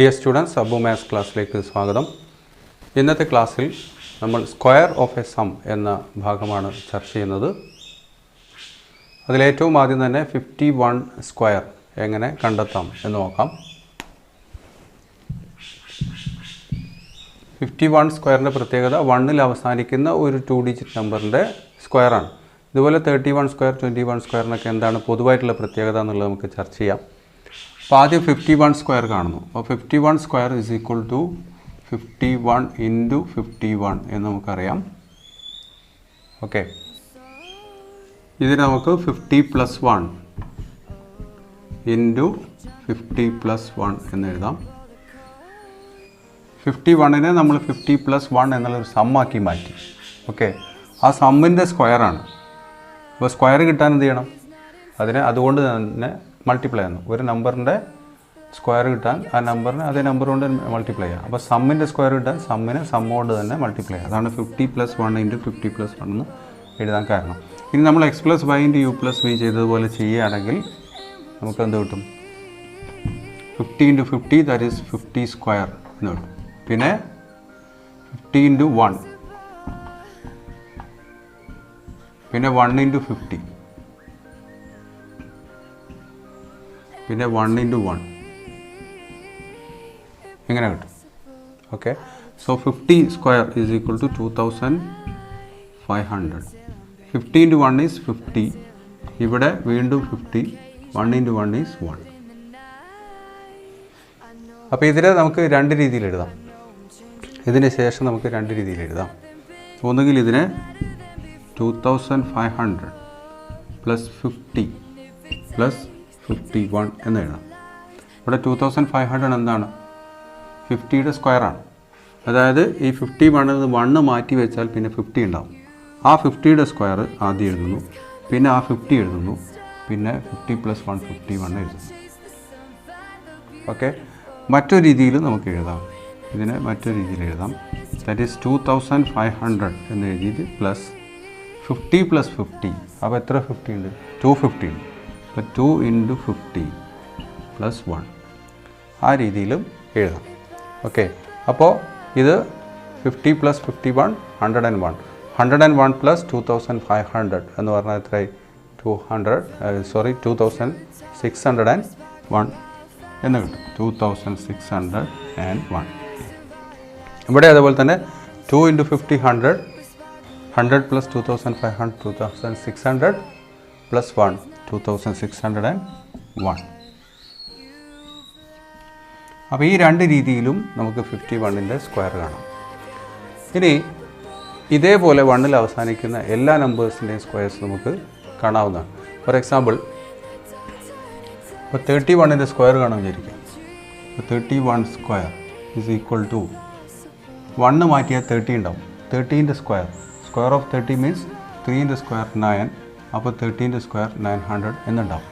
Dear students Abu maths ക്ലാസ്സിലേക്ക് സ്വാഗതം. ഇന്നത്തെ ക്ലാസ്സിൽ നമ്മൾ സ്ക്വയർ ഓഫ് എ സം എന്ന ഭാഗമാണ് ചർച്ച ചെയ്യുന്നത്. അതിലേറ്റവും ആദ്യം തന്നെ ഫിഫ്റ്റി വൺ സ്ക്വയർ എങ്ങനെ കണ്ടെത്താം എന്ന് നോക്കാം. ഫിഫ്റ്റി വൺ സ്ക്വയറിന്റെ പ്രത്യേകത വണ്ണിൽ അവസാനിക്കുന്ന ഒരു ടു ഡിജിറ്റ് നമ്പറിന്റെ സ്ക്വയറാണ് ഇതുപോലെ thirty one square twenty one സ്ക്വയറിനൊക്കെ എന്താണ് പൊതുവായിട്ടുള്ള പ്രത്യേകത എന്നുള്ളത് നമുക്ക് ചർച്ച ചെയ്യാം. അപ്പോൾ ആദ്യം ഫിഫ്റ്റി വൺ സ്ക്വയർ കാണുന്നു. അപ്പോൾ fifty one square is equal to fifty one into fifty one എന്ന് നമുക്കറിയാം. ഓക്കെ ഇതിന് നമുക്ക് fifty plus one into fifty plus one എന്ന് എഴുതാം. ഫിഫ്റ്റി വണ്ണിനെ നമ്മൾ ഫിഫ്റ്റി പ്ലസ് വൺ എന്നുള്ളൊരു സമ്മാക്കി മാറ്റി. ഓക്കെ ആ സമ്മിന്റെ സ്ക്വയറാണ് അപ്പോൾ സ്ക്വയർ കിട്ടാൻ എന്ത് ചെയ്യണം? അതിനെ അതുകൊണ്ട് തന്നെ മൾട്ടിപ്ലൈ ചെയ്യുന്നു. ഒരു നമ്പറിന്റെ സ്ക്വയർ കിട്ടാൻ ആ നമ്പറിനെ അതേ നമ്പർ കൊണ്ട് മൾട്ടിപ്ലൈ ചെയ്യാം. അപ്പോൾ സമ്മിന്റെ സ്ക്വയർ കിട്ടാൻ സമ്മിനെ സം കൊണ്ട് തന്നെ മൾട്ടിപ്ലൈ ചെയ്യാം. അതാണ് fifty plus one into fifty plus one എന്ന് എഴുതാൻ കാരണം. ഇനി നമ്മൾ X plus Y into U plus V ചെയ്തതുപോലെ ചെയ്യുകയാണെങ്കിൽ നമുക്ക് എന്ത് കിട്ടും? Fifty into fifty that is fifty square എന്ന് കിട്ടും. പിന്നെ ഫിഫ്റ്റി ഇന്റു വൺ പിന്നെ വൺ ഇന്റു ഫിഫ്റ്റി പിന്നെ വൺ ഇന്റു വൺ എങ്ങനെ കിട്ടും? Okay so fifty square is equal to two thousand five hundred fifty into one is fifty ഇവിടെ വീണ്ടും fifty one into one is one അപ്പോൾ ഇതിനെ നമുക്ക് രണ്ട് രീതിയിൽ എഴുതാം. ഇതിന് ശേഷം നമുക്ക് രണ്ട് രീതിയിൽ എഴുതാം. ഒന്നുകിൽ ഇതിനെ two thousand five hundred plus fifty plus fifty one എന്ന് എഴുതാം. ഇവിടെ ടു തൗസൻഡ് ഫൈവ് ഹൺഡ്രഡ് എന്താണ്? ഫിഫ്റ്റിയുടെ സ്ക്വയറാണ് അതായത് ഈ ഫിഫ്റ്റി വണ്ണിൽ വണ്ണ് മാറ്റി വെച്ചാൽ പിന്നെ ഫിഫ്റ്റി ഉണ്ടാവും. ആ ഫിഫ്റ്റിയുടെ സ്ക്വയർ ആദ്യം എഴുതുന്നു പിന്നെ ആ ഫിഫ്റ്റി എഴുതുന്നു പിന്നെ fifty plus one fifty one എഴുതുന്നു. ഓക്കെ മറ്റൊരു രീതിയിൽ നമുക്ക് എഴുതാം. ഇതിനെ മറ്റൊരു രീതിയിൽ എഴുതാം. That is two thousand five hundred എന്ന് എഴുതിയിട്ട് പ്ലസ് ഫിഫ്റ്റി പ്ലസ് ഫിഫ്റ്റി അപ്പോൾ എത്ര ഫിഫ്റ്റി ഉണ്ട്? ടു ഫിഫ്റ്റി ഉണ്ട്. അപ്പോൾ two into fifty plus one ആ രീതിയിലും എഴുതാം. ഓക്കെ അപ്പോൾ ഇത് fifty plus fifty one hundred and one hundred and one plus two thousand five hundred എന്ന് പറഞ്ഞാൽ എത്രയായി? Two hundred sorry two thousand six hundred and one എന്ന് കിട്ടും. Two thousand six hundred and one ഇവിടെ അതുപോലെ തന്നെ two into fifty hundred hundred plus two thousand five hundred two thousand six hundred plus one two thousand six hundred and one അപ്പോൾ ഈ രണ്ട് രീതിയിലും നമുക്ക് ഫിഫ്റ്റി വണ്ണിന്റെ സ്ക്വയർ കാണാം. ഇനി ഇതേപോലെ വണ്ണിൽ അവസാനിക്കുന്ന എല്ലാ നമ്പേഴ്സിന്റെയും സ്ക്വയർസ് നമുക്ക് കാണാവുന്നതാണ്. ഫോർ എക്സാമ്പിൾ ഇപ്പോൾ തേർട്ടി വണ്ണിന്റെ സ്ക്വയർ കാണാൻ വിചാരിക്കുക ഇപ്പോൾ thirty one square is equal to one മാറ്റിയാൽ തേർട്ടി ഉണ്ടാവും. തേർട്ടീന്റെ square square of thirty means ത്രീന്റെ square nine അപ്പോൾ തേർട്ടീന്റെ സ്ക്വയർ നയൻ ഹൺഡ്രഡ് എന്നുണ്ടാവും.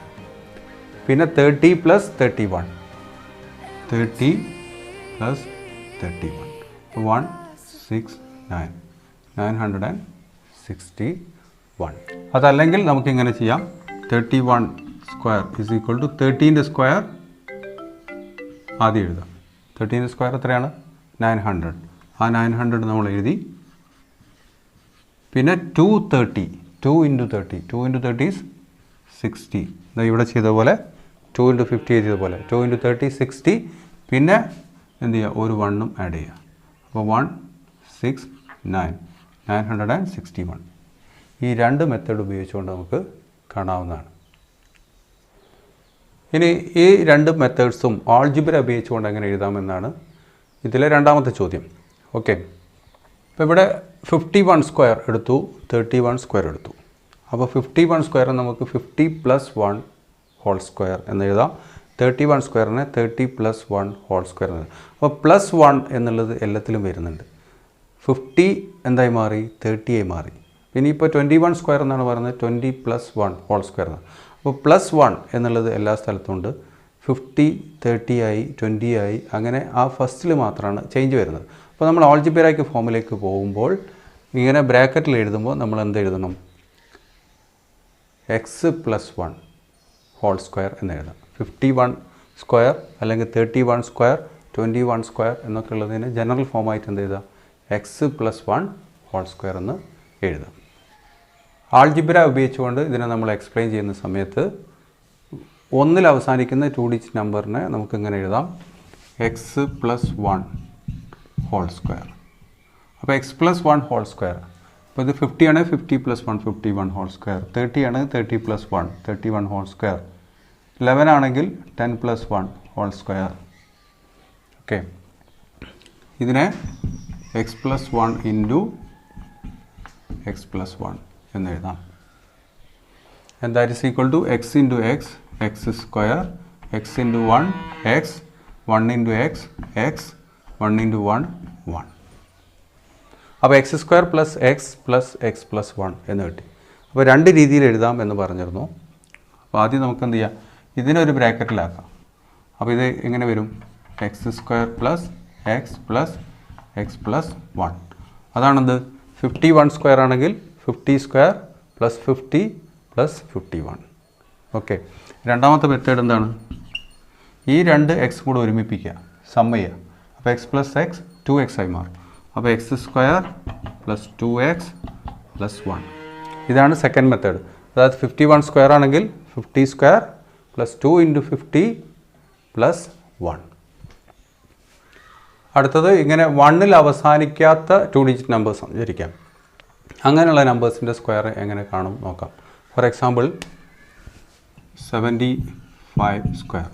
പിന്നെ thirty plus thirty one thirty plus thirty one one six nine nine hundred and sixty one അതല്ലെങ്കിൽ നമുക്കിങ്ങനെ ചെയ്യാം. Thirty one square is equal to തേർട്ടീന്റെ square ആദ്യം എഴുതാം. തേർട്ടീന്റെ സ്ക്വയർ എത്രയാണ്? നയൻ ഹൺഡ്രഡ് ആ നയൻ ഹൺഡ്രഡ് നമ്മൾ എഴുതി. പിന്നെ two thirty two into thirty two into thirty is sixty ഇവിടെ ചെയ്ത പോലെ ടു ഇന്റു ഫിഫ്റ്റി ചെയ്ത പോലെ ടു ഇന്റു തേർട്ടി സിക്സ്റ്റി പിന്നെ എന്ത് ചെയ്യുക? ഒരു വണ്ണും ആഡ് ചെയ്യുക. അപ്പോൾ one six nine nine hundred and sixty one ഈ രണ്ട് മെത്തേഡ് ഉപയോഗിച്ചുകൊണ്ട് നമുക്ക് കാണാവുന്നതാണ്. ഇനി ഈ രണ്ട് മെത്തേഡ്സും ആൾജിബ്ര ഉപയോഗിച്ചുകൊണ്ട് എങ്ങനെ എഴുതാമെന്നാണ് ഇതിലെ രണ്ടാമത്തെ ചോദ്യം. ഓക്കെ ഇപ്പോൾ ഇവിടെ ഫിഫ്റ്റി വൺ സ്ക്വയർ എടുത്തു തേർട്ടി വൺ സ്ക്വയർ എടുത്തു. അപ്പോൾ ഫിഫ്റ്റി വൺ സ്ക്വയർ നമുക്ക് fifty plus one whole square എന്ന് എഴുതാം. Thirty one സ്ക്വയറിനെ thirty plus one whole square എന്ന് അപ്പോൾ പ്ലസ് വൺ എന്നുള്ളത് എല്ലാത്തിലും വരുന്നുണ്ട്. ഫിഫ്റ്റി എന്തായി മാറി? തേർട്ടി ആയി മാറി. പിന്നെ ഇപ്പോൾ ട്വന്റി വൺ സ്ക്വയർ എന്നാണ് പറയുന്നത്. Twenty plus one whole square എന്നാണ്. അപ്പോൾ പ്ലസ് വൺ എന്നുള്ളത് എല്ലാ സ്ഥലത്തും ഉണ്ട്. ഫിഫ്റ്റി തേർട്ടി ആയി ട്വന്റി ആയി അങ്ങനെ ആ ഫസ്റ്റിൽ മാത്രമാണ് ചേഞ്ച് വരുന്നത്. അപ്പോൾ നമ്മൾ ഓൾജിബിയറാക്കി ഫോമിലേക്ക് പോകുമ്പോൾ ഇങ്ങനെ ബ്രാക്കറ്റിൽ എഴുതുമ്പോൾ നമ്മൾ എന്ത് എഴുതണം? X plus one whole square എന്ന് എഴുതാം. ഫിഫ്റ്റി വൺ സ്ക്വയർ അല്ലെങ്കിൽ thirty one square twenty one square എന്നൊക്കെ ഉള്ളതിന് ജനറൽ ഫോമായിട്ട് എന്ത് ചെയ്താൽ X plus one whole square എന്ന് എഴുതാം. ആൾജിബ്ര ഉപയോഗിച്ചുകൊണ്ട് ഇതിനെ നമ്മൾ എക്സ്പ്ലെയിൻ ചെയ്യുന്ന സമയത്ത് ഒന്നിൽ അവസാനിക്കുന്ന ടു ഡിജിറ്റ് നമ്പറിനെ നമുക്കിങ്ങനെ എഴുതാം. X plus one whole square അപ്പോൾ X plus one whole square അപ്പോൾ ഇത് ഫിഫ്റ്റി ആണ് fifty plus one fifty one whole square thirty ആണ് thirty plus one thirty one whole square eleven ആണെങ്കിൽ ten plus one whole square okay ഇതിനെ X plus one into X plus one എന്ന് എഴുതാം. And that is equal to x into x x square x into 1 x 1 into x x 1 into 1 1 അപ്പോൾ X square plus X plus X plus one എന്ന് കിട്ടി. അപ്പോൾ രണ്ട് രീതിയിൽ എഴുതാം എന്ന് പറഞ്ഞിരുന്നു. അപ്പോൾ ആദ്യം നമുക്ക് എന്ത് ചെയ്യാം? ഇതിനൊരു ബ്രാക്കറ്റിലാക്കാം. അപ്പോൾ ഇത് എങ്ങനെ വരും? X square plus x plus x plus one അതാണെന്ത്? Fifty one square ആണെങ്കിൽ fifty square plus fifty plus fifty one okay രണ്ടാമത്തെ മെത്തേഡ് എന്താണ്? ഈ രണ്ട് എക്സ് കൂടെ ഒരുമിപ്പിക്കുക. സമ്മ ചെയ്യുക. അപ്പോൾ x plus x two x ആയി മാറും. അപ്പോൾ x square plus two x plus one ഇതാണ് സെക്കൻഡ് മെത്തേഡ് അതായത് ഫിഫ്റ്റി വൺ സ്ക്വയർ ആണെങ്കിൽ fifty square plus two into fifty plus one അടുത്തത് ഇങ്ങനെ വണ്ണിൽ അവസാനിക്കാത്ത ടു ഡിജിറ്റ് നമ്പേഴ്സ് സഞ്ചരിക്കാം അങ്ങനെയുള്ള നമ്പേഴ്സിന്റെ സ്ക്വയർ എങ്ങനെ കാണും നോക്കാം. For example seventy five square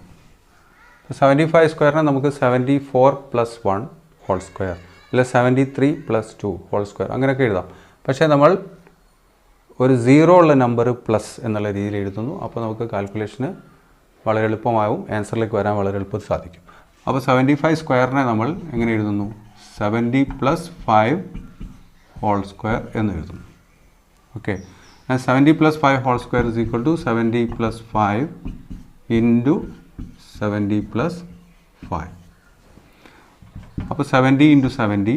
seventy five സ്ക്വയറിനെ നമുക്ക് seventy four plus one whole square അല്ലെ seventy three plus two whole square അങ്ങനെയൊക്കെ എഴുതാം. പക്ഷേ നമ്മൾ ഒരു സീറോ ഉള്ള നമ്പർ പ്ലസ് എന്നുള്ള രീതിയിൽ എഴുതുന്നു. അപ്പോൾ നമുക്ക് കാൽക്കുലേഷന് വളരെ എളുപ്പമാവും. ആൻസറിലേക്ക് വരാൻ വളരെ എളുപ്പത്തിൽ സാധിക്കും. അപ്പോൾ സെവന്റി ഫൈവ് സ്ക്വയറിനെ നമ്മൾ എങ്ങനെ എഴുതുന്നു? Seventy plus five whole square എന്ന് എഴുതുന്നു. Okay seventy plus five whole square is equal to seventy plus five into seventy plus five അപ്പോൾ seventy into seventy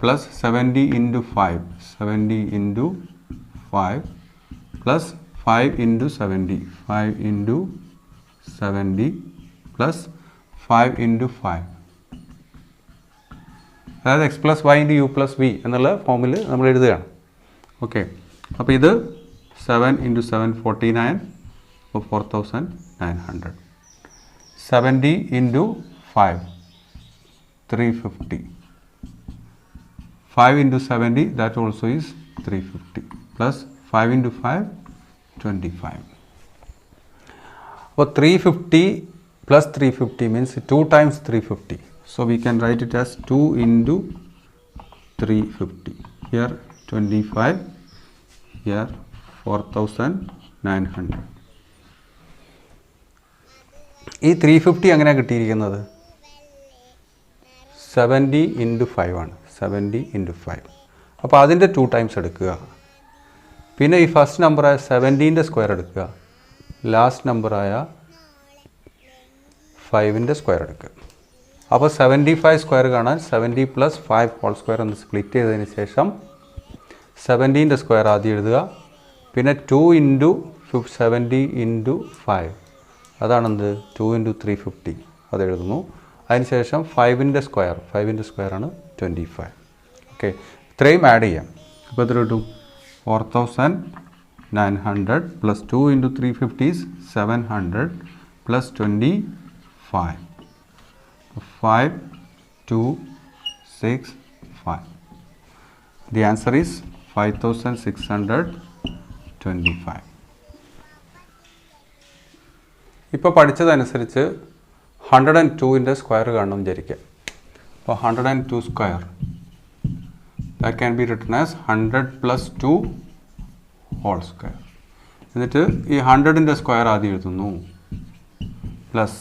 plus seventy into five seventy into five plus five into seventy five into seventy plus five into five അതായത് x plus y into u plus v എന്നുള്ള ഫോമിൽ നമ്മൾ എഴുതുകയാണ്. Okay അപ്പോൾ ഇത് 7 into 7 49 4900 70 into 5 350 5 into 70 that also is 350 plus 5 into 5 25 well 350 plus 350 means 2 times 350 so we can write it as 2 into 350 here 25 here 4900. ഈ three fifty എങ്ങനെയാണ് കിട്ടിയിരിക്കുന്നത്? Seventy into five ആണ്. സെവന്റി ഇന്റു ഫൈവ് അപ്പോൾ അതിന്റെ ടു ടൈംസ് എടുക്കുക. പിന്നെ ഈ first നമ്പറായ സെവന്റീന്റെ സ്ക്വയർ എടുക്കുക. ലാസ്റ്റ് നമ്പറായ ഫൈവിന്റെ സ്ക്വയർ എടുക്കുക. അപ്പോൾ സെവന്റി ഫൈവ് സ്ക്വയർ കാണാൻ seventy plus five whole square എന്ന് സ്പ്ലിറ്റ് ചെയ്തതിന് ശേഷം സെവന്റീന്റെ സ്ക്വയർ ആദ്യം എഴുതുക. പിന്നെ two into seventy into five അതാണെന്ത്? Two into three fifty അത് എഴുതുന്നു. അതിനുശേഷം ഫൈവിന്റെ സ്ക്വയർ ഫൈവിന്റെ സ്ക്വയറാണ് ട്വന്റി ഫൈവ് ഓക്കെ ഇത്രയും ആഡ് ചെയ്യാം. അപ്പോൾ എത്ര കിട്ടും? Four thousand nine hundred plus two into three fifties seven hundred plus twenty five five two six five the answer is five thousand six hundred twenty five ഇപ്പോൾ പഠിച്ചതനുസരിച്ച് hundred and ടുവിന്റെ square കാണണം വിചാരിക്കുക. അപ്പോൾ hundred and two square that can be written as hundred plus two whole square എന്നിട്ട് ഈ ഹൺഡ്രഡിന്റെ square ആദ്യം എഴുതുന്നു. Plus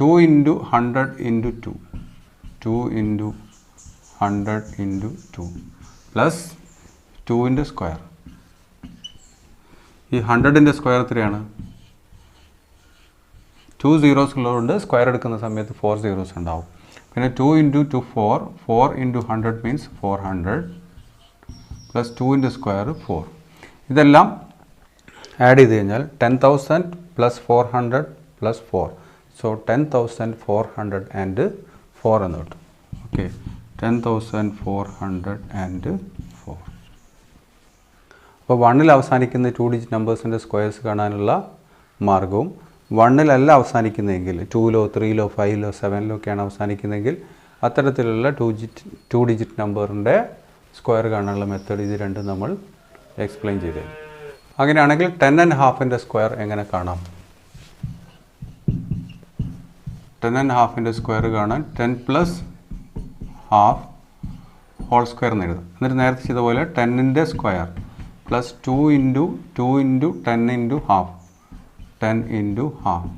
two into hundred into two two into hundred into two plus ടുവിന്റെ സ്ക്വയർ ഈ ഹൺഡ്രഡിന്റെ സ്ക്വയർ എത്രയാണ് ടു സീറോസ് ഉള്ളതുകൊണ്ട് സ്ക്വയർ എടുക്കുന്ന സമയത്ത് ഫോർ സീറോസ് ഉണ്ടാവും. പിന്നെ two into two four four into hundred means four hundred plus ടുവിന്റെ സ്ക്വയർ ഫോർ ഇതെല്ലാം ആഡ് ചെയ്ത് കഴിഞ്ഞാൽ ten thousand plus four hundred plus four so ten thousand four hundred and four എന്ന് കിട്ടും. Okay ten thousand four hundred and അപ്പോൾ വണ്ണിൽ അവസാനിക്കുന്ന two digit നമ്പേഴ്സിന്റെ squares കാണാനുള്ള മാർഗവും വണ്ണിലല്ല അവസാനിക്കുന്നതെങ്കിൽ ടൂലോ ത്രീയിലോ ഫൈവിലോ സെവനിലോ ഒക്കെയാണ് അവസാനിക്കുന്നതെങ്കിൽ അത്തരത്തിലുള്ള ടു ഡിജിറ്റ് ടു ഡിജിറ്റ് നമ്പറിന്റെ സ്ക്വയർ കാണാനുള്ള മെത്തേഡ് ഇത് രണ്ടും നമ്മൾ എക്സ്പ്ലെയിൻ ചെയ്തു. അങ്ങനെയാണെങ്കിൽ ടെൻ ആൻഡ് ഹാഫിന്റെ സ്ക്വയർ എങ്ങനെ കാണാം? ടെൻ ആൻഡ് ഹാഫിന്റെ സ്ക്വയർ കാണാൻ ten plus half whole square എന്ന് എഴുതാം. എന്നിട്ട് നേരത്തെ ചെയ്ത പോലെ ടെന്നിന്റെ square plus two into two into ten into half ten into half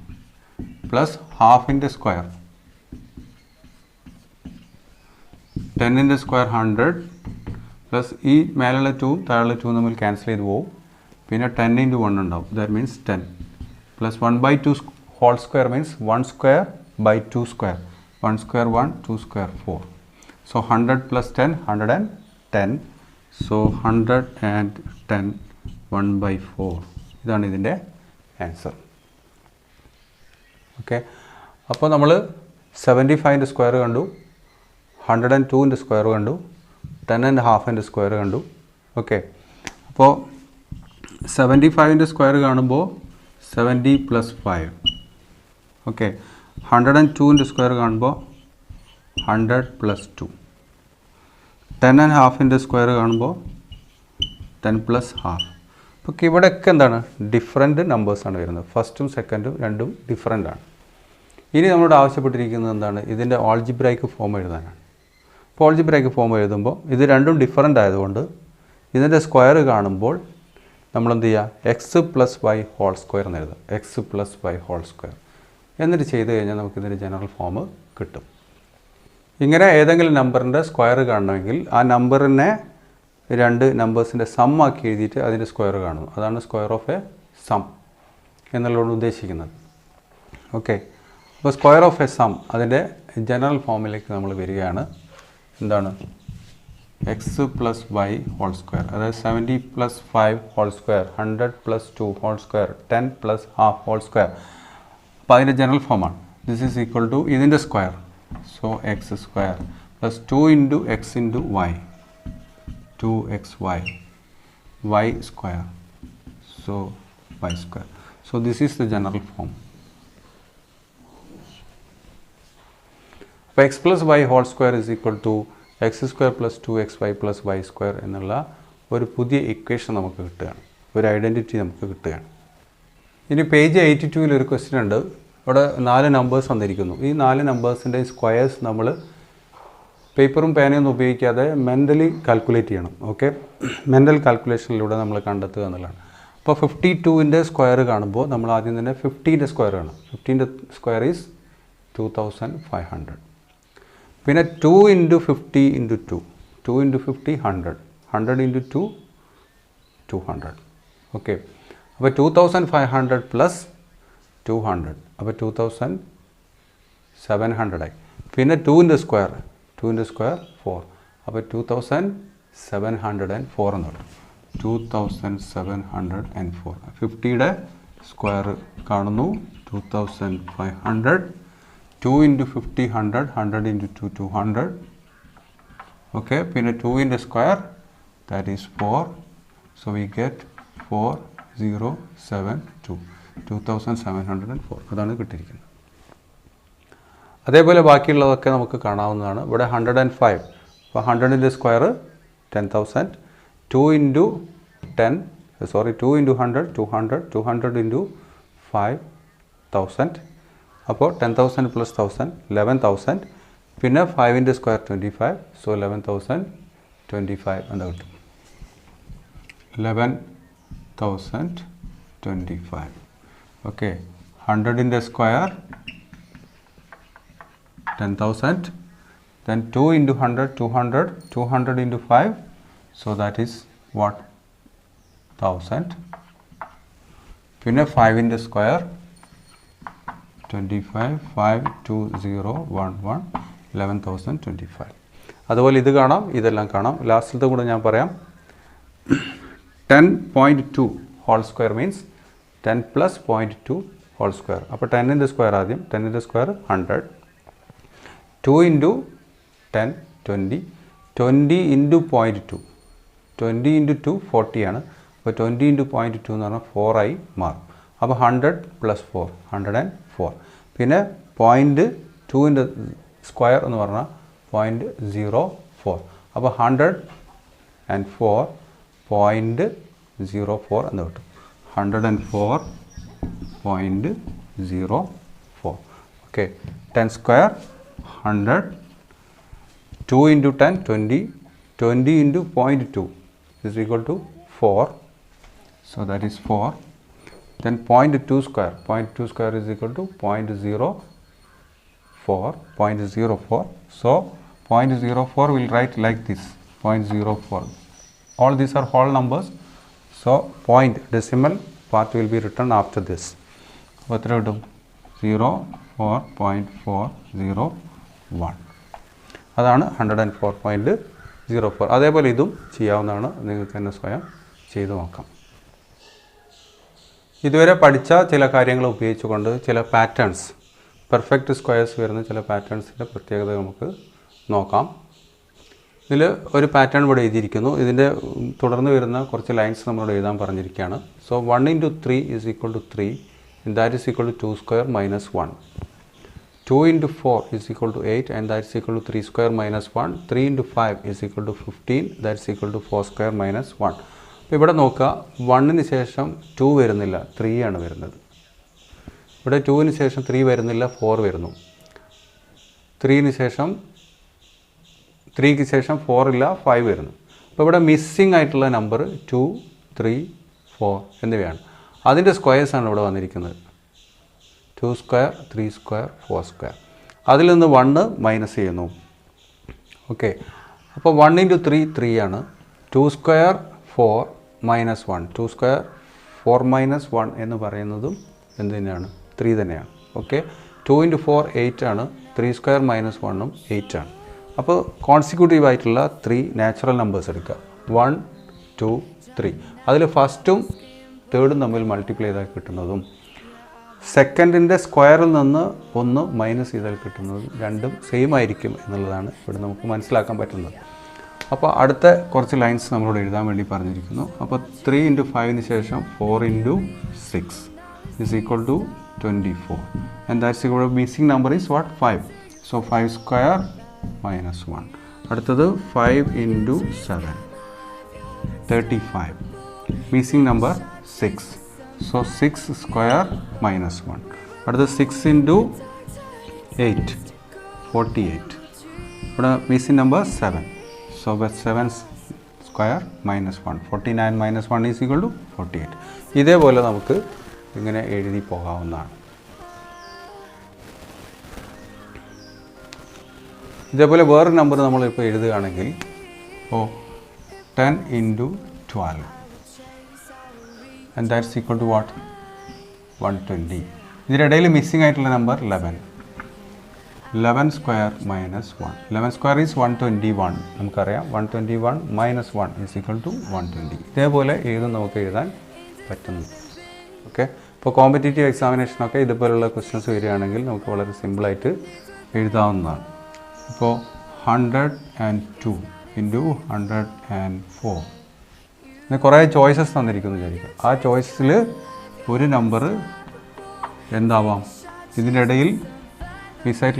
plus ഹാഫിന്റെ square ടെന്നിന്റെ സ്ക്വയർ ഹൺഡ്രഡ് പ്ലസ് ഈ മേലുള്ള ടൂവും താഴെയുള്ള ടൂവും തമ്മിൽ ക്യാൻസൽ ചെയ്ത് പോകും പിന്നെ ടെൻ ഇന്റു വൺ ഉണ്ടാവും. That means ten plus one by two whole square means one square by two square one square one two square four so hundred plus ten hundred and ten so hundred and ten one by four ഇതാണ് ഇതിന്റെ answer okay അപ്പോൾ നമ്മൾ seventy ഫൈവിന്റെ square കണ്ടു. Hundred and ടുവിന്റെ square കണ്ടു. Ten and ഹാഫിന്റെ square കണ്ടു. ഓക്കെ അപ്പോൾ സെവന്റി ഫൈവിന്റെ സ്ക്വയർ കാണുമ്പോൾ seventy plus five okay hundred and ടുവിന്റെ സ്ക്വയർ കാണുമ്പോൾ hundred plus two ten and ഹാഫിന്റെ square കാണുമ്പോൾ ടെൻ പ്ലസ് ഹാഫ് അപ്പോൾ ഇവിടെയൊക്കെ എന്താണ്? ഡിഫറെന്റ് നമ്പേഴ്സാണ് വരുന്നത്. ഫസ്റ്റും സെക്കൻഡും രണ്ടും ഡിഫറെന്റ് ആണ്. ഇനി നമ്മളോട് ആവശ്യപ്പെട്ടിരിക്കുന്നത് എന്താണ്? ഇതിന്റെ ഓൾജിബ്രൈക്ക് ഫോം എഴുതാനാണ്. അപ്പോൾ ഓൾജിബ്രൈക്ക് ഫോം എഴുതുമ്പോൾ ഇത് രണ്ടും ഡിഫറെന്റ് ആയതുകൊണ്ട് ഇതിന്റെ സ്ക്വയർ കാണുമ്പോൾ നമ്മൾ എന്ത് ചെയ്യുക x plus y whole square എന്ന് എഴുതാം. X plus y whole square എന്നിട്ട് ചെയ്ത് കഴിഞ്ഞാൽ നമുക്കിതിന്റെ ജനറൽ ഫോം കിട്ടും. ഇങ്ങനെ ഏതെങ്കിലും നമ്പറിന്റെ സ്ക്വയർ കാണണമെങ്കിൽ ആ നമ്പറിനെ രണ്ട് നമ്പേഴ്സിന്റെ സം ആക്കി എഴുതിയിട്ട് അതിന്റെ സ്ക്വയർ കാണുന്നു അതാണ് സ്ക്വയർ ഓഫ് എ സം എന്നുള്ളതാണ് ഉദ്ദേശിക്കുന്നത്. ഓക്കെ. അപ്പോൾ സ്ക്വയർ ഓഫ് എ സം അതിന്റെ ജനറൽ ഫോമിലേക്ക് നമ്മൾ വരികയാണ്. എന്താണ്? X plus y whole square. അതായത് seventy plus five whole square hundred plus two whole square ten plus half whole square. അപ്പോൾ അതിന്റെ ജനറൽ ഫോമാണ്. ദിസ് ഈസ് ഈക്വൽ ടു ഇതിന്റെ square. Square plus two into x into y two x y y square so y square so this is the general form അപ്പോൾ x plus y whole square is equal to x square plus two x y plus y square എന്നുള്ള ഒരു പുതിയ equation നമുക്ക് കിട്ടുകയാണ്. ഒരു identity നമുക്ക് കിട്ടുകയാണ്. ഇനി പേജ് എയ്റ്റി ടുവിൽ ഒരു ക്വസ്റ്റ്യൻ ഉണ്ട്. ഇവിടെ നാല് നമ്പേഴ്സ് തന്നിരിക്കുന്നു ഈ നാല് നമ്പേഴ്സിന്റെ സ്ക്വയേഴ്സ് നമ്മൾ പേപ്പറും പേനയൊന്നും ഉപയോഗിക്കാതെ മെന്റലി കാൽക്കുലേറ്റ് ചെയ്യണം. ഓക്കെ മെന്റൽ കാൽക്കുലേഷനിലൂടെ നമ്മൾ കണ്ടെത്തുക എന്നുള്ളതാണ്. അപ്പോൾ ഫിഫ്റ്റി ടുവിന്റെ സ്ക്വയർ കാണുമ്പോൾ നമ്മൾ ആദ്യം തന്നെ ഫിഫ്റ്റീന്റെ സ്ക്വയർ കാണും. ഫിഫ്റ്റീന്റെ square is two thousand five hundred പിന്നെ two into fifty into two two into fifty hundred hundred into two two hundred okay അപ്പോൾ two thousand five hundred plus two hundred അപ്പോൾ ടു തൗസൻഡ് സെവൻ ഹൺഡ്രഡായി പിന്നെ ടുവിന്റെ square ടുവിന്റെ square four അപ്പോൾ two thousand seven hundred and four എന്ന് പറയും. Two thousand seven hundred and four ഫിഫ്റ്റിയുടെ square കാണുന്നു. Two thousand five hundred two into fifty hundred hundred into two two hundred okay പിന്നെ ടുവിന്റെ square that is four so we get four zero seven two two thousand seven hundred and four അതാണ് കിട്ടിയിരിക്കുന്നത്. അതേപോലെ ബാക്കിയുള്ളതൊക്കെ നമുക്ക് കാണാവുന്നതാണ്. ഇവിടെ hundred and five അപ്പോൾ ഹൺഡ്രഡിന്റെ square ten thousand two into ten sorry two into hundred two hundred two hundred into five thousand അപ്പോൾ ten thousand plus thousand eleven thousand പിന്നെ ഫൈവിന്റെ square twenty five so eleven thousand twenty five എന്താ കിട്ടും? Eleven thousand twenty five okay ഹൺഡ്രഡിന്റെ square ten thousand then 2 into 100 200 200 into 5 so that is what? 1000 പിന്നെ ഫൈവിന്റെ square twenty five five two zero one one eleven thousand twenty five അതുപോലെ ഇത് കാണാം ഇതെല്ലാം കാണാം. ലാസ്റ്റിലത്തെ കൂടെ ഞാൻ പറയാം. Ten point two whole square means ten plus point two whole square അപ്പോൾ ടെന്നിന്റെ സ്ക്വയർ ആദ്യം ടെന്നിന്റെ square hundred two into ten twenty twenty into point two twenty into two ഫോർട്ടിയാണ് അപ്പോൾ ട്വന്റി ഇന്റു പോയിന്റ് ടു എന്ന് പറഞ്ഞാൽ ഫോറായി മാറും. അപ്പോൾ hundred plus four hundred and four പിന്നെ പോയിന്റ് ടുവിന്റെ സ്ക്വയർ എന്ന് പറഞ്ഞാൽ പോയിന്റ് സീറോ ഫോർ അപ്പോൾ hundred and four point zero four എന്ന് കിട്ടും. 104.04 okay 10 square 100 2 into 10 20 20 into 0.2 is equal to 4 so that is 4 then 0.2 square 0.2 square is equal to 0 0.04 0.04 so 0.04 will write like this 0.04 all these are whole numbers. So point decimal part will be written after this അപ്പോൾ എത്ര കിട്ടും? Zero four point four zero one അതാണ് hundred and four point zero four അതേപോലെ ഇതും ചെയ്യാവുന്നതാണ്. നിങ്ങൾക്ക് തന്നെ സ്വയം ചെയ്തു നോക്കാം. ഇതുവരെ പഠിച്ച ചില കാര്യങ്ങൾ ഉപയോഗിച്ചുകൊണ്ട് ചില പാറ്റേൺസ് പെർഫെക്റ്റ് സ്ക്വയേഴ്സ് വരുന്ന ചില പാറ്റേൺസിന്റെ പ്രത്യേകത നമുക്ക് നോക്കാം. ഇതിൽ ഒരു പാറ്റേൺ ഇവിടെ എഴുതിയിരിക്കുന്നു. ഇതിന്റെ തുടർന്ന് വരുന്ന കുറച്ച് ലൈൻസ് നമ്മളോട് എഴുതാൻ പറഞ്ഞിരിക്കുകയാണ്. So one into three is equal to three that is equal to two square minus one two into four is equal to eight and that is equal to three square minus one three into five is equal to fifteen that is equal to four square minus one അപ്പോൾ ഇവിടെ നോക്കുക. വണ്ണിന് ശേഷം to വരുന്നില്ല. Three ആണ് വരുന്നത്. ഇവിടെ ടുവിന് ശേഷം ത്രീ വരുന്നില്ല. ഫോർ വരുന്നു. ത്രീന് ശേഷം ത്രീക്ക് ശേഷം ഫോർ ഇല്ല ഫൈവ് വരുന്നു. അപ്പോൾ ഇവിടെ മിസ്സിംഗ് ആയിട്ടുള്ള നമ്പർ ടു ത്രീ ഫോർ എന്നിവയാണ്. അതിന്റെ സ്ക്വയേഴ്സാണ് ഇവിടെ വന്നിരിക്കുന്നത്. Two square three square four square അതിൽ നിന്ന് വണ്ണ് മൈനസ് ചെയ്യുന്നു. ഓക്കെ അപ്പോൾ വൺ ഇന്റു ത്രീ ത്രീ ആണ്. Two square four minus one two square four minus one എന്ന് പറയുന്നതും എന്ത് തന്നെയാണ്? ത്രീ തന്നെയാണ്. Okay two into four eight ആണ്. ത്രീ സ്ക്വയർ മൈനസ് വണ്ണും എയ്റ്റ് ആണ്. അപ്പോൾ കോൺസിക്യൂട്ടീവ് ആയിട്ടുള്ള ത്രീ നാച്ചുറൽ നമ്പേഴ്സ് എടുക്കുക. വൺ ടു ത്രീ അതിൽ ഫസ്റ്റും തേർഡും തമ്മിൽ മൾട്ടിപ്ലൈ ചെയ്താൽ കിട്ടുന്നതും സെക്കൻഡിന്റെ സ്ക്വയറിൽ നിന്ന് ഒന്ന് മൈനസ് ചെയ്താൽ കിട്ടുന്നതും രണ്ടും സെയിം ആയിരിക്കും എന്നുള്ളതാണ് ഇവിടെ നമുക്ക് മനസ്സിലാക്കാൻ പറ്റുന്നത്. അപ്പോൾ അടുത്ത കുറച്ച് ലൈൻസ് നമ്മളോട് എഴുതാൻ വേണ്ടി പറഞ്ഞിരിക്കുന്നു. അപ്പോൾ ത്രീ ഇന്റു ഫൈവിന് ശേഷം four into six is equal to twenty four and that's ഇവിടെ missing number is what five so five square minus one അടുത്തത് five into seven thirty five missing number six so six square minus one അടുത്ത six into eight forty eight ഇവിടെ missing number seven so seven square minus one forty nine minus one is equal to forty eight ഇതേപോലെ നമുക്ക് ഇങ്ങനെ എഴുതി പോകാവുന്നതാണ്. ഇതേപോലെ വേറൊരു number നമ്മളിപ്പോൾ എഴുതുകയാണെങ്കിൽ ഓ ten into twelve and that's equal to what one twenty ഇതിനിടയിൽ മിസ്സിംഗ് ആയിട്ടുള്ള number eleven eleven square minus one eleven square is one twenty one നമുക്കറിയാം one twenty one minus one is equal to one twenty ഇതേപോലെ ഏതും നമുക്ക് എഴുതാൻ പറ്റുന്നു. Okay ഇപ്പോൾ competitive എക്സാമിനേഷനൊക്കെ ഇതുപോലുള്ള ക്വസ്റ്റ്യൻസ് വരികയാണെങ്കിൽ നമുക്ക് വളരെ സിമ്പിളായിട്ട് എഴുതാവുന്നതാണ്. ഇപ്പോൾ hundred and two into hundred and four പിന്നെ കുറേ ചോയ്സസ് തന്നിരിക്കുന്നു വിചാരിക്കും ആ ചോയ്സിൽ ഒരു നമ്പർ എന്താവാം? ഇതിന്റെ ഇടയിൽ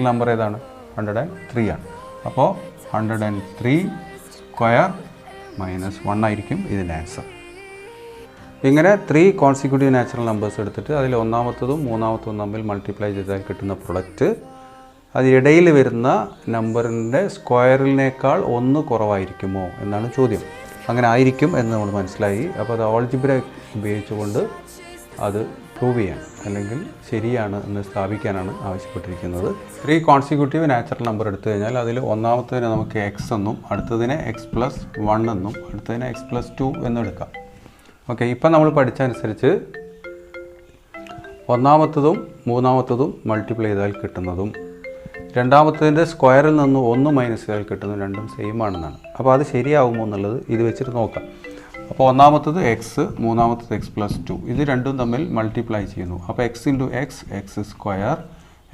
നമ്പർ ഏതാണ്? ഹൺഡ്രഡ് ആൻഡ് ത്രീ ആണ്. അപ്പോൾ hundred and three square minus one ആയിരിക്കും ഇതിന്റെ ആൻസർ ഇങ്ങനെ ത്രീ കോൺസിക്യൂട്ടീവ് നാച്ചുറൽ നമ്പേഴ്സ് എടുത്തിട്ട് അതിൽ ഒന്നാമത്തതും മൂന്നാമത്തതും തമ്മിൽ മൾട്ടിപ്ലൈ ചെയ്താൽ കിട്ടുന്ന പ്രൊഡക്റ്റ് അതിനിടയിൽ വരുന്ന നമ്പറിന്റെ സ്ക്വയറിനേക്കാൾ ഒന്ന് കുറവായിരിക്കുമോ എന്നാണ് ചോദ്യം. അങ്ങനെ ആയിരിക്കും എന്ന് നമ്മൾ മനസ്സിലായി. അപ്പോൾ അത് ഓൾജിബ്ര ഉപയോഗിച്ചുകൊണ്ട് അത് പ്രൂവ് ചെയ്യാൻ അല്ലെങ്കിൽ ശരിയാണ് എന്ന് സ്ഥാപിക്കാനാണ് ആവശ്യപ്പെട്ടിരിക്കുന്നത്. ത്രീ കോൺസിക്യൂട്ടീവ് നാച്ചുറൽ നമ്പർ എടുത്തു കഴിഞ്ഞാൽ അതിൽ ഒന്നാമത്തതിനെ നമുക്ക് എക്സ് എന്നും അടുത്തതിനെ എക്സ് പ്ലസ് വൺ എന്നും അടുത്തതിനെ എക്സ് പ്ലസ് ടു എന്നും എടുക്കാം. ഓക്കെ ഇപ്പം നമ്മൾ പഠിച്ച അനുസരിച്ച് ഒന്നാമത്തതും മൂന്നാമത്തതും മൾട്ടിപ്ലൈ ചെയ്താൽ കിട്ടുന്നതും രണ്ടാമത്തതിന്റെ സ്ക്വയറിൽ നിന്ന് ഒന്ന് മൈനസ് ചെയ്താൽ കിട്ടുന്ന രണ്ടും സെയിം ആണെന്നാണ്. അപ്പോൾ അത് ശരിയാകുമോ എന്നുള്ളത് ഇത് വെച്ചിട്ട് നോക്കാം. അപ്പോൾ ഒന്നാമത്തത് എക്സ് മൂന്നാമത്തത് എക്സ് പ്ലസ് ടു ഇത് രണ്ടും തമ്മിൽ മൾട്ടിപ്ലൈ ചെയ്യുന്നു. അപ്പോൾ x into x x square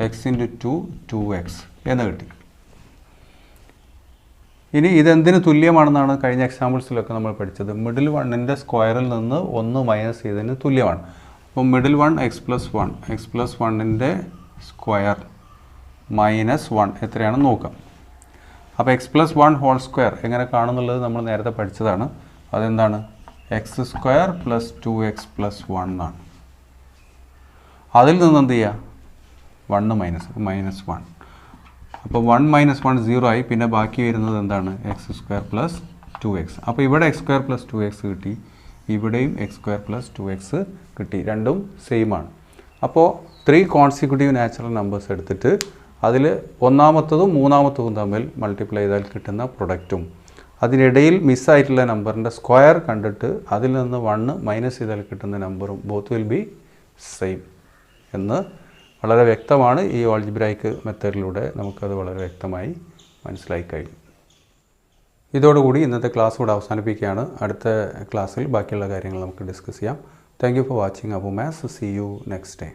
x into two two x എന്ന് കിട്ടി. ഇനി ഇതെന്തിന് തുല്യമാണെന്നാണ് കഴിഞ്ഞ എക്സാമ്പിൾസിലൊക്കെ നമ്മൾ പഠിച്ചത്. മിഡിൽ വണ്ണിന്റെ സ്ക്വയറിൽ നിന്ന് ഒന്ന് മൈനസ് ചെയ്തതിന് തുല്യമാണ്. അപ്പോൾ middle one x plus one x plus വണ്ണിന്റെ സ്ക്വയർ മൈനസ് വൺ എത്രയാണെന്ന് നോക്കാം. അപ്പോൾ x plus one whole square എങ്ങനെ കാണുന്നുള്ളത് നമ്മൾ നേരത്തെ പഠിച്ചതാണ്. അതെന്താണ്? X square plus two x plus one ആണ്. അതിൽ നിന്ന് എന്ത് ചെയ്യുക വണ്ണ് മൈനസ് മൈനസ് വൺ അപ്പോൾ വൺ മൈനസ് വൺ സീറോ ആയി. പിന്നെ ബാക്കി വരുന്നത് എന്താണ്? X square plus two x അപ്പോൾ ഇവിടെ x square plus two x കിട്ടി. ഇവിടെയും x square plus two x കിട്ടി. രണ്ടും സെയിം ആണ്. അപ്പോൾ ത്രീ കോൺസിക്യൂട്ടീവ് നാച്ചുറൽ നമ്പേഴ്സ് എടുത്തിട്ട് അതിൽ ഒന്നാമത്തതും മൂന്നാമത്തതും തമ്മിൽ മൾട്ടിപ്ലൈ ചെയ്താൽ കിട്ടുന്ന പ്രൊഡക്റ്റും അതിനിടയിൽ മിസ്സായിട്ടുള്ള നമ്പറിന്റെ സ്ക്വയർ കണ്ടിട്ട് അതിൽ നിന്ന് വണ്ണ് മൈനസ് ചെയ്താൽ കിട്ടുന്ന നമ്പറും ബോത്ത് വിൽ ബി സെയിം എന്ന് വളരെ വ്യക്തമാണ് ഈ ഓൾജിബ്രൈക്ക് മെത്തേഡിലൂടെ നമുക്കത് വളരെ വ്യക്തമായി മനസ്സിലായി കഴിഞ്ഞു. ഇതോടുകൂടി ഇന്നത്തെ ക്ലാസ് കൂടെ അവസാനിപ്പിക്കുകയാണ്. അടുത്ത ക്ലാസ്സിൽ ബാക്കിയുള്ള കാര്യങ്ങൾ നമുക്ക് ഡിസ്കസ് ചെയ്യാം. Thank you for watching Abu mass see you next day